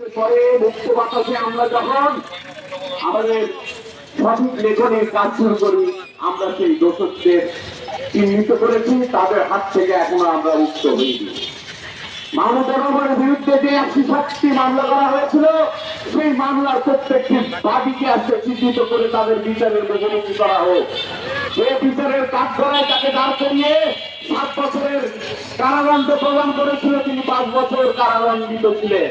সেই তাদের হাত থেকে এখনও আমরা মুক্ত হইনি মানব বিরুদ্ধে যে একশো সাতটি মামলা করা হয়েছিল, সেই মামলার প্রত্যেকটি বাদীকে চিহ্নিত করে তাদের বিচারের মুখোমুখি করা হোক। বিচারের কাজ করায় তাকে দাঁড় করিয়ে সাত বছরের কারাদণ্ড প্রদান করেছিল, তিনি পাঁচ বছর কারাদণ্ডিত ছিলেন।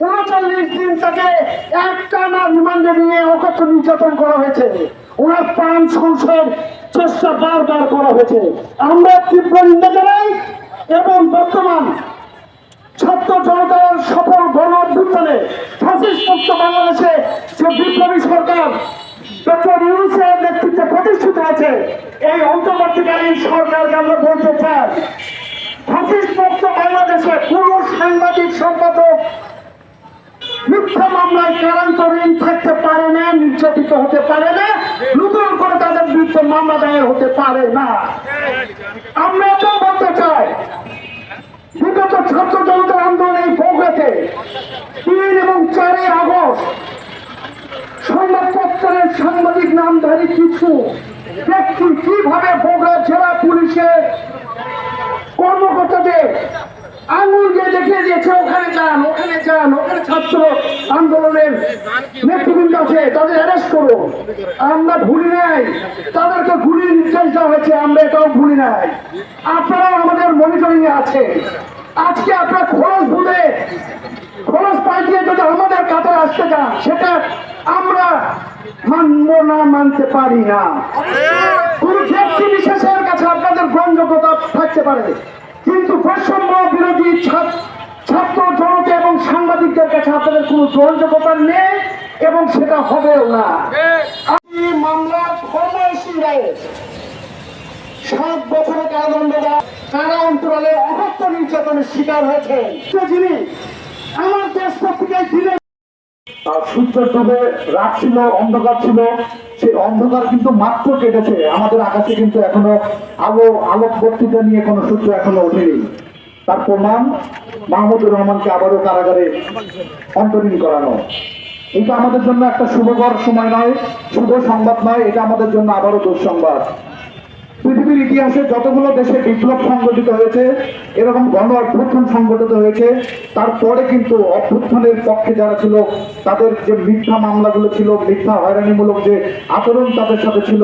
উনচল্লিশ দিন তাকে একটা না রিমান্ডে নিয়ে অকথ্য নির্যাতন করা হয়েছে। ওনার প্রাণ সংশয়ের চেষ্টা বারবার করা হয়েছে। আমরা তীব্র নিন্দা জানাই এবং বর্তমান ছাত্র জনতার সফল গণ অভ্যুত্থানে ফাঁসিস বাংলাদেশে যে বিপ্লবী সরকার ডক্টর নেতৃত্বে প্রতিষ্ঠিত আছে এই অন্তর্বর্তীকালীন সরকারকে আমরা বলতে চাই। ফাঁসিস বাংলাদেশে পুরো সাংবাদিক সম্পাদক মামলায় কারান্তরীণ থাকতে পারে না, নির্যাতিত হতে পারে না, নতুন করে তাদের বিরুদ্ধে মামলা দায়ের হতে পারে না। আমরা এটাও বলতে চাই, বিগত ছাত্র জনতার আন্দোলন এই বগুড়াতে তিন এবং চারই আগস্ট সংবাদপত্রের সাংবাদিক নামধারী কিছু ব্যক্তি কীভাবে বগুড়া যান, ওখানে যান, ওখানে ছাত্র আন্দোলনের নেতৃবৃন্দ আছে, তাদের অ্যারেস্ট করুন। আমরা ভুলি নাই, তাদেরকে গুলির নির্দেশ দেওয়া হয়েছে, আমরা এটাও ভুলি নাই। আপনারাও আমাদের মনিটরিং আছে আজকে আপনার খরচ ভুলে, খরচ পাল্টিয়ে যদি আমাদের কাতারে আসতে যান, সেটা আমরা মানব না, মানতে পারি না। কোন বিশেষের কাছে আপনাদের গ্রহণযোগ্যতা থাকতে পারে। কিন্তু বৈষম্য বিরোধী ছাত্র সাংবাদিকদের কাছে আপনাদের কোনো গ্রহণযোগ্যতা নেই এবং সেটা হবেও না। এই মামলার ফরমাইশি রায়ে। সাত বছরের কারাদণ্ড কারা অন্তরালে অকথ্য নির্যাতনের শিকার হয়েছে। যিনি আমার দেশ পত্রিকায় দিলেন সূর্য ডুবে রাত ছিল অন্ধকার ছিল। সেই অন্ধকার কিন্তু মাত্র কেটেছে। আমাদের আকাশে কিন্তু এখনও আলো আলোক বর্তিতা নিয়ে কোনো সূর্য এখনও ওঠেনি। তার প্রমাণ মাহমুদুর রহমানকে আবারও কারাগারে অন্তরীণ করানো। এটা আমাদের জন্য একটা শুভকর সময় নয়, শুভ সংবাদ নয়, এটা আমাদের জন্য আবারও দুঃসংবাদ। পৃথিবীর ইতিহাসে যতগুলো দেশে বিপ্লব সংগঠিত হয়েছে, এরকম গণ অভ্যুত্থান সংগঠিত হয়েছে, তারপরে কিন্তু অভ্যুত্থানের পক্ষে যারা ছিল, তাদের যে মিথ্যা মামলাগুলো ছিল, মিথ্যা হয়রানিমূলক যে আচরণ তাদের সাথে ছিল,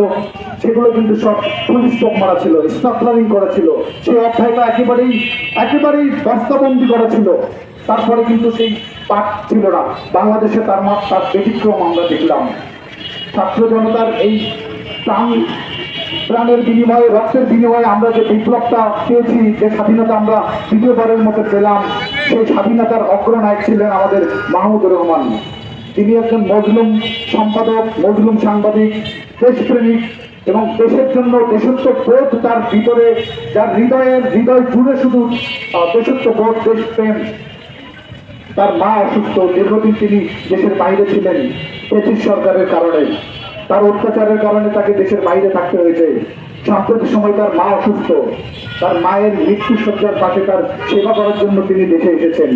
সেগুলো কিন্তু সব পুলিশ চোখ মারা ছিল স্টাফলারিং করা ছিল। সেই অধ্যায়টা একেবারেই একেবারেই বাস্তবন্দী করা ছিল। তারপরে কিন্তু সেই পাঠ ছিল না। বাংলাদেশে তার তার ব্যতিক্রম আমরা দেখলাম। ছাত্র জনতার এই প্রাণ প্রাণের বিনিময়ে, রক্তের বিনিময়ে আমরা যে বিপ্লবটা পেয়েছি, যে স্বাধীনতা আমরা দ্বিতীয়বারের মতো পেলাম, সেই স্বাধীনতার অগ্রনায়ক ছিলেন আমাদের মাহমুদুর রহমান। তিনি একজন মজলুম সম্পাদক, মজলুম সাংবাদিক, দেশপ্রেমিক এবং দেশের জন্য দেশত্ব বোধ তার ভিতরে, যার হৃদয়ের হৃদয় জুড়ে শুধু দেশত্ব বোধ দেশপ্রেম। তার মা অসুস্থ, দীর্ঘদিন তিনি দেশের বাইরে ছিলেন, ব্রিটিশ সরকারের কারণে। তার অত্যাচারের কারণে তাকে দেশের বাইরে থাকতে হয়েছে। সাম্প্রতিক সময় তার মা অসুস্থ। তার মায়ের মৃত্যু সজ্জার পাশে তার সেবা করার জন্য তিনি দেশে এসেছেন।